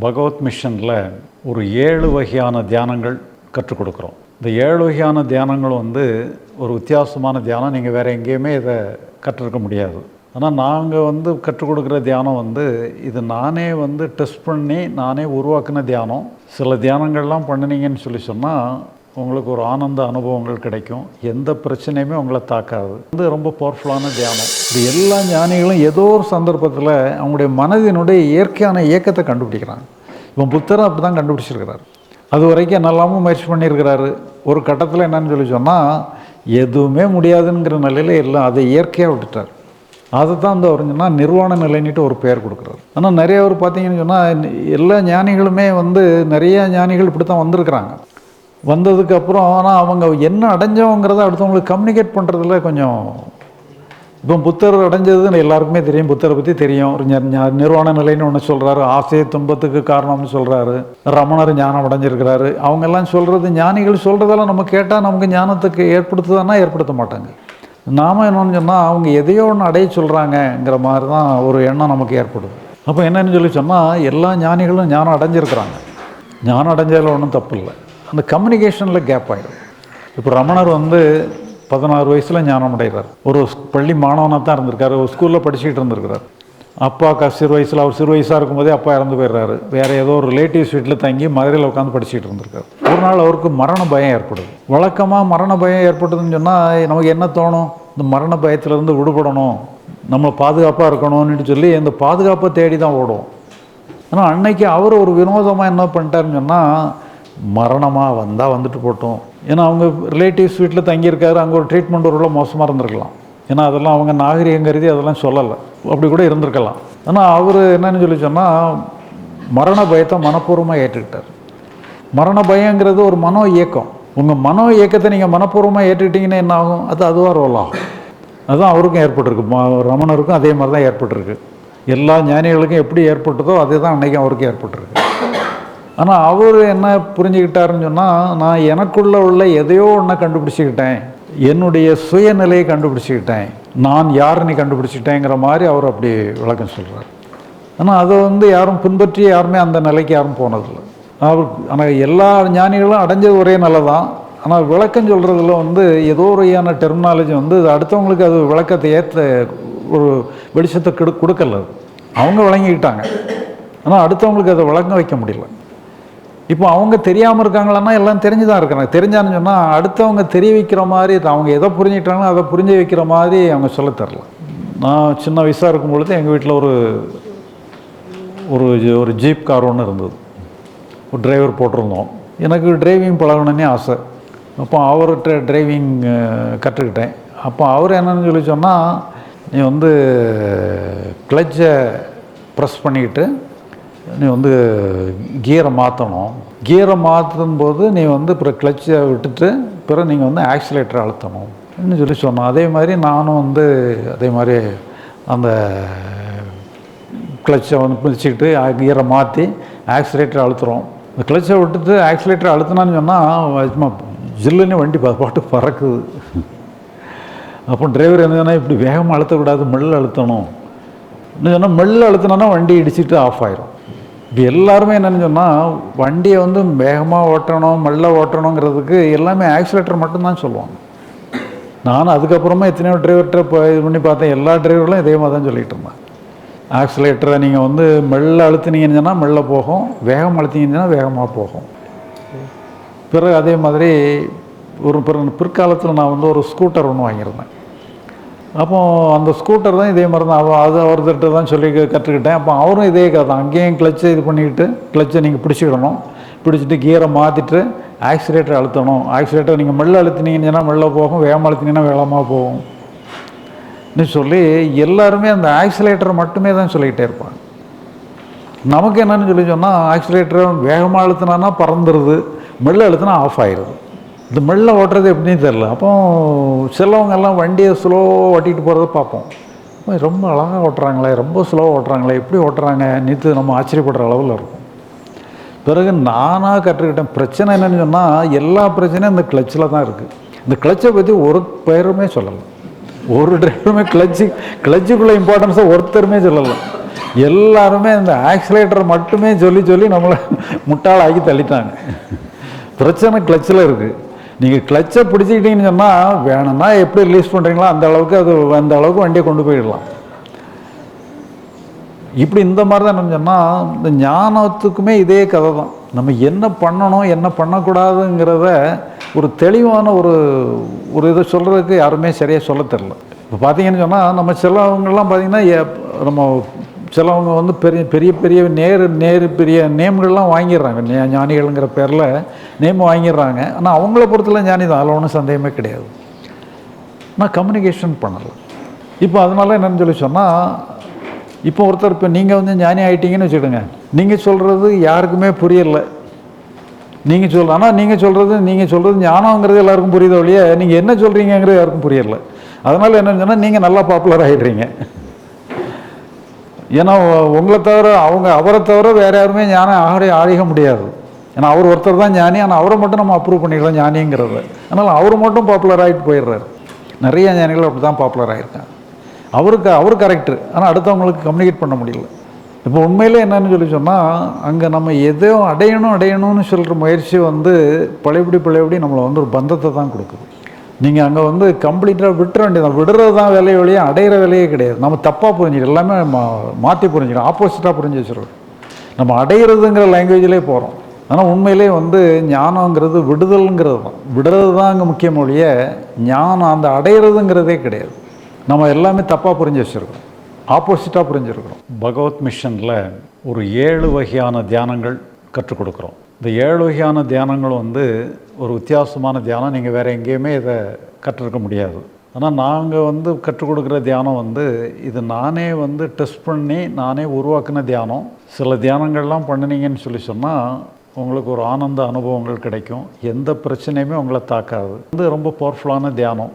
பகவத் மிஷனில் ஒரு ஏழு வகையான தியானங்கள் கற்றுக் கொடுக்குறோம். இந்த ஏழு வகையான தியானங்கள் வந்து ஒரு வித்தியாசமான தியானம். நீங்கள் வேறு எங்கேயுமே இதை கற்றுருக்க முடியாது. ஆனால் நாங்கள் வந்து கற்றுக் கொடுக்குற தியானம் வந்து இது நானே வந்து டெஸ்ட் பண்ணி நானே உருவாக்கின தியானம். சில தியானங்கள்லாம் பண்ணினீங்கன்னு சொல்லி சொன்னால் உங்களுக்கு ஒரு ஆனந்த அனுபவங்கள் கிடைக்கும். எந்த பிரச்சனையுமே உங்களை தாக்காது. இது ரொம்ப பவர்ஃபுல்லான தியானம். இது எல்லா ஞானிகளும் ஏதோ ஒரு சந்தர்ப்பத்தில் அவங்களுடைய மனதினுடைய இயற்கையான இயக்கத்தை கண்டுபிடிக்கிறாங்க. இவன் புத்தரை அப்படி தான் கண்டுபிடிச்சிருக்கிறாரு. அது வரைக்கும் என்னெல்லாமும் முயற்சி பண்ணியிருக்கிறாரு. ஒரு கட்டத்தில் என்னன்னு சொல்லி சொன்னால் எதுவுமே முடியாதுங்கிற நிலையில் எல்லாம் அதை இயற்கையாக விட்டுட்டார். அதை தான் வந்து அவருங்கன்னா நிர்வாண நிலைன்னுட்டு ஒரு பெயர் கொடுக்குறாரு. ஆனால் நிறைய அவர் பார்த்தீங்கன்னு சொன்னால் எல்லா ஞானிகளுமே வந்து நிறைய ஞானிகள் இப்படி தான் வந்திருக்கிறாங்க. வந்ததுக்கப்புறம் ஆனால் அவங்க என்ன அடைஞ்சவங்கிறத அடுத்தவங்களுக்கு கம்யூனிகேட் பண்ணுறதுல கொஞ்சம் இப்போ புத்தர் அடைஞ்சதுன்னு எல்லாருக்குமே தெரியும். புத்தரை பற்றி தெரியும். ஒரு நிர்வாண நிலைன்னு ஒன்று சொல்கிறாரு ஆசையை துன்பத்துக்கு காரணம்னு சொல்கிறாரு ரமணர் ஞானம் அடைஞ்சிருக்கிறாரு. அவங்கெல்லாம் சொல்கிறது ஞானிகள் சொல்கிறதெல்லாம் நம்ம கேட்டால் நமக்கு ஞானத்துக்கு ஏற்படுத்துதானா ஏற்படுத்த மாட்டாங்க. நாம என்னன்னு சொன்னால் அவங்க எதையோ ஒன்று அடைய சொல்கிறாங்கங்கிற மாதிரி தான் ஒரு எண்ணம் நமக்கு ஏற்படுது. அப்போ என்னன்னு சொல்லி சொன்னால் எல்லா ஞானிகளும் ஞானம் அடைஞ்சிருக்கிறாங்க. ஞானம் அடைஞ்சதில் ஒன்றும் தப்பு இல்லை. அந்த கம்யூனிகேஷனில் கேப் ஆகிடும் இப்போ ரமணர் வந்து பதினாறு வயசில் ஞானம் அடைகிறார் ஒரு பள்ளி மாணவனாக தான் இருந்திருக்காரு. ஒரு ஸ்கூலில் படிச்சுக்கிட்டு இருந்திருக்கிறார். அப்பாவுக்கு சிறு வயசில் அவர் சிறு வயசாக இருக்கும்போதே அப்பா இறந்து போயிடுறாரு. வேறு ஏதோ ஒரு ரிலேட்டிவ்ஸ் வீட்டில் தங்கி மதுரையில் உட்காந்து படிச்சுட்டு இருந்திருக்காரு. ஒரு நாள் அவருக்கு மரண பயம் ஏற்படுது. வழக்கமாக மரண பயம் ஏற்பட்டதுன்னு சொன்னால் நமக்கு என்ன தோணும்? இந்த மரண பயத்திலேருந்து விடுபடணும். நம்ம பாதுகாப்பாக இருக்கணும்னு சொல்லி இந்த பாதுகாப்பை தேடி தான் ஓடும். ஆனால் அன்னைக்கு அவர் ஒரு வினோதமாக என்ன பண்ணிட்டாருன்னு சொன்னால் மரணமாக வந்தால் வந்துட்டு போட்டோம். ஏன்னா அவங்க ரிலேட்டிவ்ஸ் வீட்டில் தங்கியிருக்காரு அங்கே ஒரு ட்ரீட்மெண்ட் ஒரு மோசமாக இருந்திருக்கலாம். ஏன்னா அதெல்லாம் அவங்க நாகரிகம் கருதி அதெல்லாம் சொல்லலை. அப்படி கூட இருந்திருக்கலாம். ஆனால் அவர் என்னன்னு சொல்லி சொன்னால் மரண பயத்தை மனப்பூர்வமாக ஏற்றுக்கிட்டார். மரண பயங்கிறது ஒரு மனோ இயக்கம். உங்கள் மனோ இயக்கத்தை நீங்கள் மனப்பூர்வமாக ஏற்றுக்கிட்டீங்கன்னா என்ன ஆகும்? அது அதுவாக ரோல் ஆகும். அதுதான் அவருக்கும் ஏற்பட்டிருக்கு. ம- ரமணருக்கும் அதே மாதிரி தான் ஏற்பட்டிருக்கு. எல்லா ஞானிகளுக்கும் எப்படி ஏற்பட்டதோ அதே தான் அன்றைக்கும் அவருக்கும் ஏற்பட்டிருக்கு. ஆனால் அவர் என்ன புரிஞ்சுக்கிட்டாருன்னு சொன்னால் நான் எனக்குள்ள உள்ள எதையோ ஒன்றை கண்டுபிடிச்சிக்கிட்டேன். என்னுடைய சுயநிலையை கண்டுபிடிச்சிக்கிட்டேன். நான் யாருன்னு கண்டுபிடிச்சிட்டேங்கிற மாதிரி அவர் அப்படி விளக்கம் சொல்கிறார் ஆனால் அதை வந்து யாரும் பின்பற்றி யாருமே அந்த நிலைக்கு யாரும் போனதில்லை. அவர் ஆனால் எல்லா ஞானிகளும் அடைஞ்சது ஒரே நிலை தான் ஆனால் விளக்கம் சொல்கிறதுல வந்து ஏதோ ஒருயான டெர்மினாலஜி வந்து அடுத்தவங்களுக்கு அது விளக்கத்தை ஏற்ற ஒரு வெளிச்சத்தை கெடு கொடுக்கல. அது. அவங்க விளங்கிக்கிட்டாங்க. ஆனால் அடுத்தவங்களுக்கு அதை விளங்க வைக்க முடியல. இப்போ அவங்க தெரியாமல் இருக்காங்களான்னா எல்லாம் தெரிஞ்சு தான் இருக்கிறாங்க தெரிஞ்சான்னு சொன்னால் அடுத்தவங்க தெரிய வைக்கிற மாதிரி அவங்க எதை புரிஞ்சுக்கிட்டாங்களோ அதை புரிஞ்சு வைக்கிற மாதிரி அவங்க சொல்ல தரல. நான் சின்ன வயசாக இருக்கும் பொழுது எங்கள் வீட்டில் ஒரு ஒரு ஜி- ஒரு ஜீப் கார் ஒன்று இருந்தது. ஒரு டிரைவர் போட்டிருந்தோம். எனக்கு டிரைவிங் பழகணுன்னே ஆசை. அப்போ அவர்கிட்ட டிரைவிங் கற்றுக்கிட்டேன். அப்போ அவர் என்னன்னு சொல்லி சொன்னால் நீ வந்து கிளச்சை ப்ரெஸ் பண்ணிக்கிட்டு நீ வந்து கியரை மாற்றணும் கியரை மாற்றும் போது நீ வந்து பிற கிளச்சை விட்டுட்டு பிறகு நீங்கள் வந்து ஆக்சிலேட்டரை அழுத்தணும் அப்படின்னு சொல்லி சொன்னோம் அதே மாதிரி நானும் வந்து அதே மாதிரி அந்த கிளச்சை வந்து பிடிச்சிக்கிட்டு கியரை மாற்றி ஆக்சிலேட்டர் அழுத்துறோம். இந்த கிளச்சை விட்டுட்டு ஆக்சிலேட்டர் அழுத்தினான்னு சொன்னால் சும்மா ஜில்லுன்னு வண்டி பாட்டு பறக்குது. அப்போ டிரைவர் என்ன இப்படி வேகமாக அழுத்தக்கூடாது மெல்ல அழுத்தணும். என்ன சொன்னால் மெல்ல அழுத்தினோன்னா வண்டி இடிச்சிட்டு ஆஃப் ஆயிரும். இப்போ எல்லாருமே என்னன்னு சொன்னால் வண்டியை வந்து வேகமாக ஓட்டணும் மெல்ல ஓட்டணுங்கிறதுக்கு எல்லாமே ஆக்சிலேட்டர் மட்டும்தான் சொல்லுவாங்க. நானும் அதுக்கப்புறமா எத்தனையோ டிரைவர்கிட்ட இப்போ இது பண்ணி பார்த்தேன். எல்லா டிரைவர்களும் இதே மாதிரி தான் சொல்லிகிட்டு இருந்தேன் ஆக்சிலேட்டரை நீங்கள் வந்து மெல்ல அழுத்தினீங்கன்னு சொன்னால் மெல்ல போகும். வேகம் அழுத்தினீங்கன்னு சொன்னால் வேகமாக போகும். பிறகு அதே மாதிரி ஒரு பிற- பிற்காலத்தில் நான் வந்து ஒரு ஸ்கூட்டர் ஒன்று வாங்கியிருந்தேன். அப்போ அந்த ஸ்கூட்டர் தான் இதே மாதிரி தான் அவ- அது அவர்கிட்ட தான் சொல்லி கற்றுக்கிட்டேன். அப்போ அவரும் இதே கதை அங்கேயும் கிளச்சை இது பண்ணிக்கிட்டு கிளச்சை நீங்கள் பிடிச்சிக்கிடணும். பிடிச்சிட்டு கியரை மாற்றிட்டு ஆக்சிலேட்டர் அழுத்தணும். ஆக்சிலேட்டர் நீங்கள் மெல்ல அழுத்தினீங்கன்னா மெல்ல போகும். வேகமாக அழுத்தினீங்கன்னா வேகமாக போகும். சொல்லி எல்லாருமே அந்த ஆக்சிலேட்டரை மட்டுமே தான் சொல்லிக்கிட்டே இருப்பாங்க. நமக்கு என்னன்னு சொல்லி சொன்னால் ஆக்சிலேட்டரை வேகமாக அழுத்தினான்னா பறந்துடுது மெல்ல அழுத்தினா ஆஃப் ஆயிடுது இந்த மெல்ல ஓட்டுறது எப்படின்னு தெரில அப்போ சிலவங்கெல்லாம் வண்டியை ஸ்லோவாக ஓட்டிகிட்டு போகிறத பார்ப்போம். ரொம்ப அழகாக ஓட்டுறாங்களே ரொம்ப ஸ்லோவாக ஓட்டுறாங்களே எப்படி ஓட்டுறாங்க நீத்து நம்ம ஆச்சரியப்படுற அளவில் இருக்கும். பிறகு நானாக கற்றுக்கிட்டேன். பிரச்சனை என்னன்னு சொன்னால் எல்லா பிரச்சனையும் இந்த கிளச்சில் தான் இருக்குது இந்த கிளச்சை பற்றி ஒரு பெயருமே சொல்லலை. ஒரு டிரைவருமே கிளச்சு கிளச்சுக்குள்ள இம்பார்ட்டன்ஸை ஒருத்தருமே சொல்லலை. எல்லாருமே இந்த ஆக்சிலேட்டரை மட்டுமே சொல்லி சொல்லி நம்மளை முட்டாளாக்கி தள்ளிட்டாங்க. பிரச்சனை கிளச்சில் இருக்குது நீங்கள் கிளச்சை பிடிச்சிக்கிட்டீங்கன்னு சொன்னால் வேணும்னா எப்படி ரிலீஸ் பண்ணுறீங்களோ அந்த அளவுக்கு அது அந்த அளவுக்கு வண்டியை கொண்டு போயிடலாம். இப்படி இந்த மாதிரி தான் என்ன சொன்னால் இந்த ஞானத்துக்குமே இதே கதை தான். நம்ம என்ன பண்ணணும் என்ன பண்ணக்கூடாதுங்கிறத ஒரு தெளிவான ஒரு ஒரு இதை சொல்கிறதுக்கு யாருமே சரியாக சொல்ல தெரில இப்போ பார்த்தீங்கன்னு சொன்னால் நம்ம சிலவங்கள்லாம் பார்த்தீங்கன்னா நம்ம சிலவங்க வந்து பெரிய பெரிய பெரிய நேரு நேரு பெரிய நேம்கள்லாம் வாங்கிடுறாங்க. ஞானிகள்ங்கிற பேரில் நேம் வாங்கிடுறாங்க. ஆனால் அவங்கள பொறுத்தல ஞானி தான் அதில் ஒன்றும் சந்தேகமே கிடையாது. நான் கம்யூனிகேஷன் பண்ணலை. இப்போ அதனால என்னன்னு சொல்லி சொன்னால் இப்போ ஒருத்தர் இப்போ நீங்கள் வந்து ஞானி ஆகிட்டீங்கன்னு வச்சுக்கிடுங்க நீங்கள் சொல்கிறது யாருக்குமே புரியலை. நீங்கள் சொல் ஆனால் நீங்கள் சொல்கிறது நீங்கள் சொல்கிறது ஞானங்கிறது எல்லாருக்கும் புரியுதோ ஒழிய நீங்கள் என்ன சொல்கிறீங்கங்கிறது யாருக்கும் புரியலை. அதனால் என்னன்னு சொன்னால் நீங்கள் நல்லா பாப்புலர் ஆகிடுறீங்க ஏன்னா உங்களை தவிர அவங்க அவரை தவிர வேற யாருமே ஞானம் ஆக ஆழிக முடியாது. ஏன்னா அவர் ஒருத்தர் தான் ஞானி ஆனால் அவரை மட்டும் நம்ம அப்ரூவ் பண்ணிக்கலாம் ஞானிங்கிறத. அதனால் அவர் மட்டும் பாப்புலர் ஆகிட்டு போயிடுறாரு. நிறைய ஞானிகள் அப்படி தான் பாப்புலர் ஆகிருக்காங்க அவருக்கு அவர் கரெக்டு ஆனால் அடுத்தவங்களுக்கு கம்யூனிகேட் பண்ண முடியல. இப்போ உண்மையில் என்னன்னு சொல்லி சொன்னால் அங்கே நம்ம எதையும் அடையணும் அடையணும்னு சொல்கிற முயற்சி வந்து பழையபடி பழையபடி நம்மளை வந்து ஒரு பந்தத்தை தான் கொடுக்குது. நீங்கள் அங்கே வந்து கம்ப்ளீட்டாக விட்டுற வேண்டியதான் விடுறது தான் வேலையை வழியே அடையிற வேலையே கிடையாது. நம்ம தப்பாக புரிஞ்சுக்கிறோம் எல்லாமே மா மாற்றி புரிஞ்சுக்கிறோம் ஆப்போசிட்டாக புரிஞ்சு வச்சுருக்கோம். நம்ம அடையிறதுங்கிற லாங்குவேஜ்லேயே போகிறோம் ஆனால் உண்மையிலே வந்து ஞானங்கிறது விடுதல்ங்கிறது தான் விடுறது தான் அங்கே முக்கியம் மொழிய ஞானம் அந்த அடையிறதுங்கிறதே கிடையாது. நம்ம எல்லாமே தப்பாக புரிஞ்சு வச்சுருக்கோம். ஆப்போசிட்டாக புரிஞ்சிருக்கிறோம். பகவத் மிஷனில் ஒரு ஏழு வகையான தியானங்கள் கற்றுக் கொடுக்குறோம். இந்த ஏழு வகையான தியானங்கள் வந்து ஒரு வித்தியாசமான தியானம். நீங்கள் வேறு எங்கேயுமே இதை கற்றுருக்க முடியாது. ஆனால் நாங்கள் வந்து கற்றுக் கொடுக்குற தியானம் வந்து இது நானே வந்து டெஸ்ட் பண்ணி நானே உருவாக்கின தியானம். சில தியானங்கள்லாம் பண்ணினீங்கன்னு சொல்லி சொன்னால் உங்களுக்கு ஒரு ஆனந்த அனுபவங்கள் கிடைக்கும். எந்த பிரச்சனையுமே உங்களை தாக்காது. வந்து ரொம்ப பவர்ஃபுல்லான தியானம்.